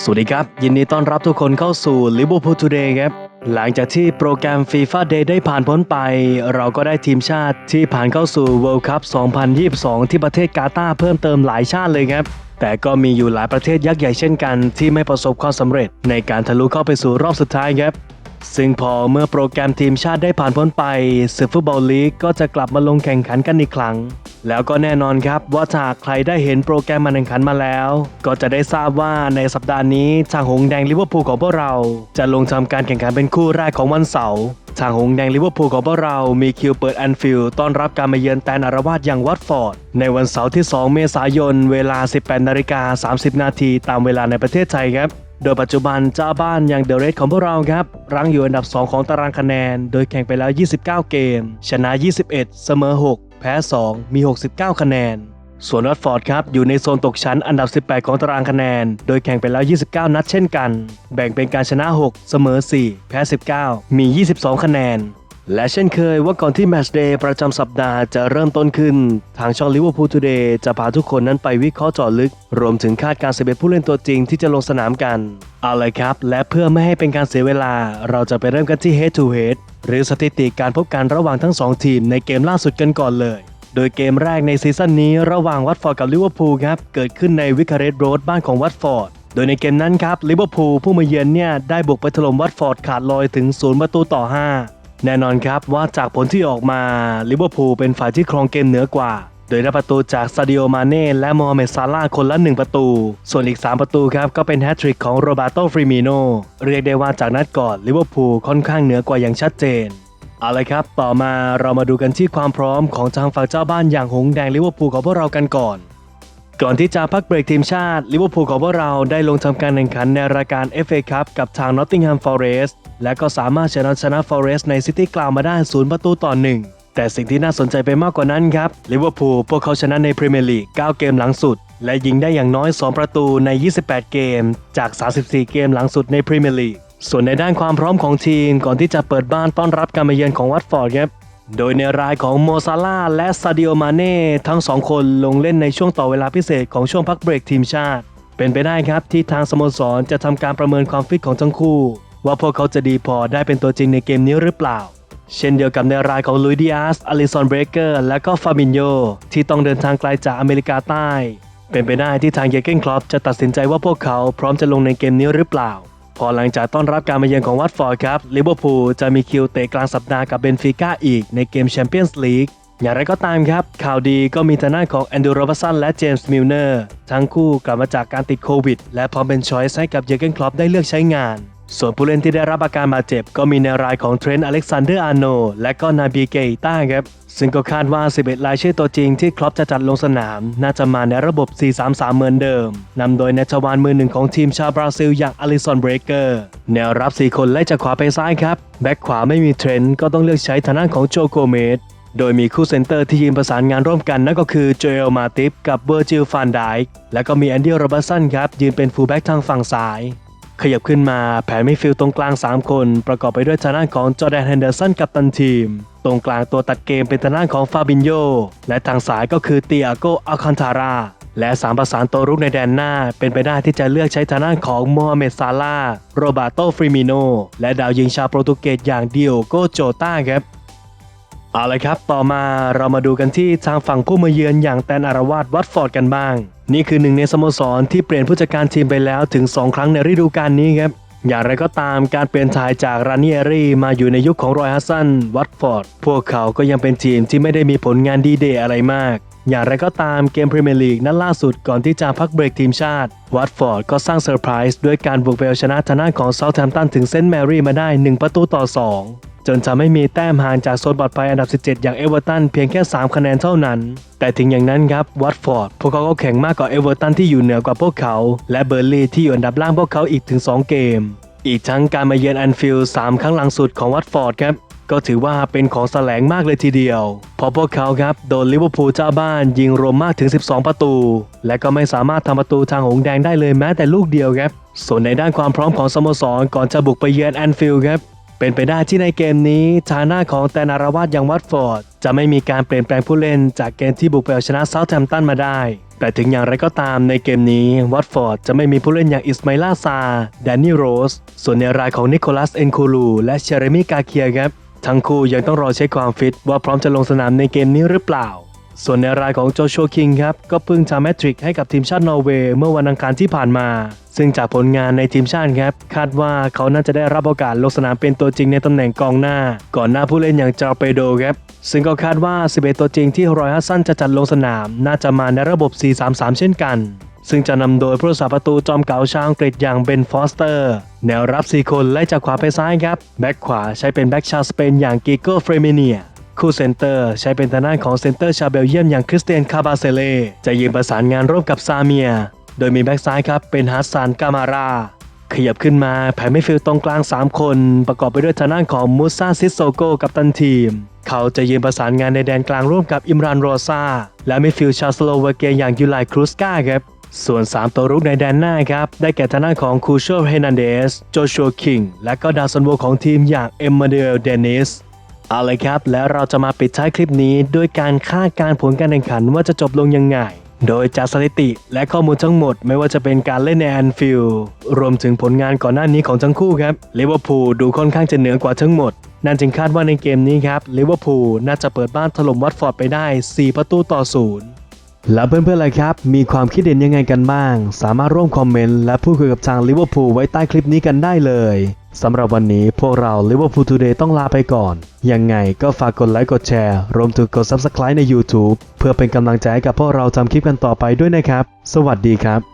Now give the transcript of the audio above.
สวัสดีครับ ยินดีต้อนรับทุกคนเข้าสู่ Liverpool Today ครับ หลังจากที่โปรแกรม FIFA Day ได้ผ่านพ้นไป เราก็ได้ทีมชาติที่ผ่านเข้าสู่ World Cup 2022 ที่ประเทศกาตาร์เพิ่มเติมหลายชาติเลยครับ แต่ก็มีอยู่หลายประเทศยักษ์ใหญ่เช่นกัน ที่ไม่ประสบความสำเร็จในการทะลุเข้าไปสู่รอบสุดท้ายครับ ซึ่งพอเมื่อโปรแกรมทีมชาติได้ผ่านพ้นไปศึกฟุตบอลลีกก็จะกลับมาลงแข่งขันกันอีกครั้ง แล้วก็แน่นอนครับว่าหากใครได้เห็นโปรแกรมมาแข่งขันมาแล้ว ก็จะได้ทราบว่าในสัปดาห์นี้ทางหงแดงลิเวอร์พูลของพวกเรา จะลงทำการแข่งขันเป็นคู่แรกของวันเสาร์ทางหงแดงลิเวอร์พูลของพวกเรา มีคิวเปิดแอนฟิลด์ต้อนรับการมาเยือนแตนอารวาสอย่างวัตฟอร์ด ในวันเสาร์ที่ 2 เมษายน เวลา 18นาฬิกา30 นาทีตามเวลาในประเทศไทยครับ โดยปัจจุบันเจ้าบ้านอย่างเดอะเรดของพวกเราครับรั้งอยู่อันดับ 2 ของตารางคะแนน โดยแข่งไปแล้ว 29 เกม ชนะ 21 เสมอ 6 แพ้ 2 มี 69 คะแนน ส่วนวัตฟอร์ดครับอยู่ในโซนตกชั้นอันดับ 18 ของตารางคะแนน โดยแข่งไปแล้ว 29 นัดเช่นกัน แบ่งเป็นการชนะ 6 เสมอ 4 แพ้ 19 มี 22 คะแนน และเช่นเคยว่าก่อนที่แมตช์เดย์ประจำสัปดาห์จะเริ่มต้นขึ้น ทางช่อง Liverpool Today จะพาทุกคนนั้นไปวิเคราะห์เจาะลึก รวมถึงคาดการณ์11ผู้เล่นตัวจริงที่จะลงสนามกัน เอาเลยครับ และเพื่อไม่ให้เป็นการเสียเวลา เราจะไปเริ่มกันที่ Head to Head หรือสถิติการพบกันระหว่างทั้ง 2 ทีมในเกมล่าสุดกันก่อนเลย โดยเกมแรกในซีซั่นนี้ระหว่างวัตฟอร์ดกับลิเวอร์พูลครับเกิดขึ้นในวิคาเรสโรดบ้านของวัตฟอร์ดโดยในเกมนั้นครับลิเวอร์พูลผู้มาเยือนเนี่ยได้บุกไปถล่มวัตฟอร์ดขาดลอยถึง0ประตูต่อ 5 แน่นอนครับว่าจากผลที่ออกมาลิเวอร์พูลเป็นฝ่ายที่ครองเกมเหนือกว่า โดยได้ประตูจากซาดิโอมาเน่และโมฮัมเหม็ดซาลาห์คนละ 1 ประตู ส่วนอีก 3 ประตูครับ ก็เป็นแฮตทริกของโรบาโตฟริมิโนเรียกได้ว่าจากนัดก่อนลิเวอร์พูลค่อนข้างเหนือกว่าอย่างชัดเจนเอาละครับ ต่อมาเรามาดูกันที่ความพร้อมของทางฝั่งเจ้าบ้านอย่างหงส์แดงลิเวอร์พูลของพวกเรากันก่อน ก่อนที่จะพักเบรกทีมชาติลิเวอร์พูลของพวกเราได้ลงทำการแข่งขันในรายการ FA Cup กับทาง Nottingham Forest และก็สามารถชนะชนะ Forest ในซิตี้กลาวมาได้0ประตูต่อ1แต่สิ่งที่น่าสนใจไปมากกว่านั้นครับลิเวอร์พูลพวกเขาชนะในพรีเมียร์ลีก 9 เกมหลังสุด และยิงได้อย่างน้อย 2 ประตูใน 28 เกม จาก 34 เกมหลังสุดในพรีเมียร์ลีกส่วนในด้านความพร้อมของทีมก่อนที่จะเปิดบ้านต้อนรับการมาเยือนของวัตฟอร์ดครับ โดยในรายของโมซาลาและซาดิโอมาเน่ทั้งสองคนลงเล่นในช่วงต่อเวลาพิเศษของช่วงพักเบรกทีมชาติ เป็นไปได้ครับที่ทางสโมสรจะทำการประเมินความฟิตของทั้งคู่ ว่าพวกเขาจะดีพอได้เป็นตัวจริงในเกมนี้หรือเปล่า เช่นเดียวกับในรายของลุยดิอาสอลิซอนเบรเกอร์และก็ฟาบินโยที่ต้องเดินทางไกลจากอเมริกาใต้ เป็นไปได้ที่ทางเยเกนคลอปจะตัดสินใจว่าพวกเขาพร้อมจะลงในเกมนี้หรือเปล่า อหลังจากต้อนรับการมาเยือนของวัตฟอร์ดครับลิเวอร์พูลจะมีคิวเตะกลางสัปดาห์กับเบนฟิก้าอีกในเกมแชมเปี้ยนส์ลีกอย่างไรก็ตามครับ ข่าวดีก็มีทางด้านของแอนดูโรบัสันและเจมส์มิลเนอร์ทั้งคู่กลับมาจากการติดโควิด และพร้อมเป็นช้อยส์ให้กับเยเกนคลอปได้เลือกใช้งาน ส่วนผู้เล่นที่ได้รับอาการบาดเจ็บก็มีในรายของเทรนต์อเล็กซานเดอร์อาร์โนและก็นาบีเกอิต้าครับซึ่งก็คาดว่า 11 รายชื่อตัวจริงที่คลอปจะจัดลงสนาม น่าจะมาในระบบ 4-3-3 เหมือนเดิม นำโดยเนชวานมือหนึ่งของทีมชาวบราซิลอย่างอลิซอนเบรเกอร์ แนวรับ 4 คนไล่จากขวาไปซ้ายครับ แบ็คขวาไม่มีเทรนต์ก็ต้องเลือกใช้ทางด้านของโจโกเมสโดยมีคู่เซนเตอร์ที่ยืนประสานงานร่วมกันนั่นก็คือโจเอลมาติฟกับเวอร์จิลฟานไดค์และก็มีแอนดี้โรบัสันครับยืนเป็นฟูลแบ็กทางฝั่งซ้าย ขยับขึ้นมาแผนมิดฟิลด์ตรงกลาง 3 คน ประกอบไปด้วยทางด้านของจอแดนแฮนเดอร์สันกับตันทีม ตรงกลางตัวตัดเกมเป็นทางด้านของฟาบินโยและทางสายก็คือเตียโกอัลคันทาราและสามประสานตัวรุกในแดนหน้า เป็นไปได้ที่จะเลือกใช้ทางด้านของโมฮัมเหม็ดซาลาโรบาโตฟริมิโน และดาวยิงชาวโปรตุเกสอย่างเดิโอโกโจต้าครับเอาละครับ ต่อมาเรามาดูกันที่ทางฝั่งผู้มาเยือนอย่างแตนอารวาสวัตฟอร์ดกันบ้าง นี่คือหนึ่งในสโมสรที่เปลี่ยนผู้จัดการทีมไปแล้วถึง 2 ครั้งในฤดูกาลนี้ครับ อย่างไรก็ตามการเปลี่ยนถ่ายจากรานิเอรี่มาอยู่ในยุคของรอยฮัสซันวัตฟอร์ดพวกเขาก็ยังเป็นทีมที่ไม่ได้มีผลงานดีเดย์อะไรมากอย่างไรก็ตามเกมพรีเมียร์ลีกนัดล่าสุดก่อนที่จะพักเบรกทีมชาติ วัตฟอร์ดก็สร้างเซอร์ไพรส์ด้วยการบุกไปเอาชนะทางด้านของเซาท์แฮมป์ตันถึงเซนต์แมรี่มาได้ 1 ประตูต่อ 2 จนจะไม่มีแต้มห่างจากโซนปลอดภัยอันดับ 17 อย่างเอเวอร์ตันเพียงแค่ 3 คะแนนเท่านั้น แต่ถึงอย่างนั้นครับวัตฟอร์ดพวกเขาก็แข่งมากกว่าเอเวอร์ตันที่อยู่เหนือกว่าพวกเขา และเบอร์ลีที่อยู่อันดับล่างพวกเขาอีกถึง 2 เกม อีกทั้งการมาเยือนแอนฟิลด์3ครั้งหลังสุดของวัตฟอร์ดครับก็ถือว่าเป็นของแสลงมากเลยทีเดียวเพราะพวกเขาครับโดนลิเวอร์พูลเจ้าบ้านยิงรวมมากถึง 12 ประตู และก็ไม่สามารถทำประตูทางหงส์แดงได้เลยแม้แต่ลูกเดียวครับ ส่วนในด้านความพร้อมของสโมสรก่อนจะบุกไปเยือนแอนฟิลด์ครับ เป็นไปได้ที่ในเกมนี้ทางหน้าของแตนาราวาสยังวัตฟอร์ด จะไม่มีการเปลี่ยนแปลงผู้เล่นจากเกมที่บุกไปเอาชนะเซาท์แฮมป์ตันมาได้ แต่ถึงอย่างไรก็ตามในเกมนี้วัตฟอร์ดจะไม่มีผู้เล่นอย่างอิสมาอิลาซาแดนนี่โรส ส่วนในรายของนิโคลัสเอนคูลูและเชเรมีกาเคียครับ ทั้งคู่ยังต้องรอเช็คความฟิตว่าพร้อมจะลงสนามในเกมนี้หรือเปล่าส่วนในรายของโจชัวคิงครับ ก็เพิ่งทำแมทริกให้กับทีมชาตินอร์เวย์เมื่อวันอังคารที่ผ่านมา ซึ่งจากผลงานในทีมชาติครับคาดว่าเขาน่าจะได้รับโอกาสลงสนามเป็นตัวจริงในตำแหน่งกองหน้า ก่อนหน้าผู้เล่นอย่างจาเปโดครับซึ่งก็คาดว่า 11 ตัวจริงที่รอยฮัสซันจะจัดลงสนาม น่าจะมาในระบบ 4-3-3 เช่นกัน ซึ่งจะนำโดยผู้รักษาประตูจอมเก๋าชาวอังกฤษอย่างเบนฟอสเตอร์ แนวรับ 4 คนไล่จากขวาไปซ้ายครับแบ็คขวาใช้เป็นแบ็คชาวสเปนอย่างกิโก้เฟรเมเนียคู่เซนเตอร์ใช้เป็นทางด้านของเซนเตอร์ชาวเบลเยียมอย่างคริสเตียนคาบาเซเล่จะยืนประสานงานร่วมกับซาเมีย โดยมีแบ็กซ้ายครับเป็นฮัสซานกามารา ขยับขึ้นมาแผ่ไม่ฟิลตรงกลาง 3 คน ประกอบไปด้วยทางด้านของมูซาซิสโซโกกับตันทีม เขาจะยืนประสานงานในแดนกลางร่วมกับอิมรานโรซาและมิฟิลชาสโลวาเกียอย่างยูไลครูสกาครับส่วน 3 ตัวรุกในแดนหน้าครับ ได้แก่ทางด้านของคูโชเฮนันเดสโจชัวคิง และก็ดาวซันโวของทีมอย่างเอมมาเดลเดนิสเอาเลยครับ แล้วเราจะมาปิดท้ายคลิปนี้ด้วยการคาดการผลการแข่งขันว่าจะจบลงยังไง โดยจากสถิติและข้อมูลทั้งหมดไม่ว่าจะเป็นการเล่นในแอนฟิลด์รวมถึงผลงานก่อนหน้านี้ของทั้งคู่ครับลิเวอร์พูลดูค่อนข้างจะเหนือกว่าทั้งหมด นั่นจึงคาดว่าในเกมนี้ครับลิเวอร์พูลน่าจะเปิดบ้านถล่มวัตฟอร์ดไปได้ 4 ประตูต่อศูนย์แล้วเพื่อนๆล่ะครับ มีความคิดเห็นยังไงกันบ้าง สามารถร่วมคอมเมนต์และพูดคุยกับทางลิเวอร์พูลไว้ใต้คลิปนี้กันได้เลย สำหรับวันนี้พวกเราลิเวอร์พูลทูเดย์ต้องลาไปก่อน ยังไงก็ฝากกดไลค์กดแชร์ รวมถึงกด Subscribe ใน YouTube เพื่อเป็นกำลังใจให้กับพวกเราทำคลิปกันต่อไปด้วยนะครับ สวัสดีครับ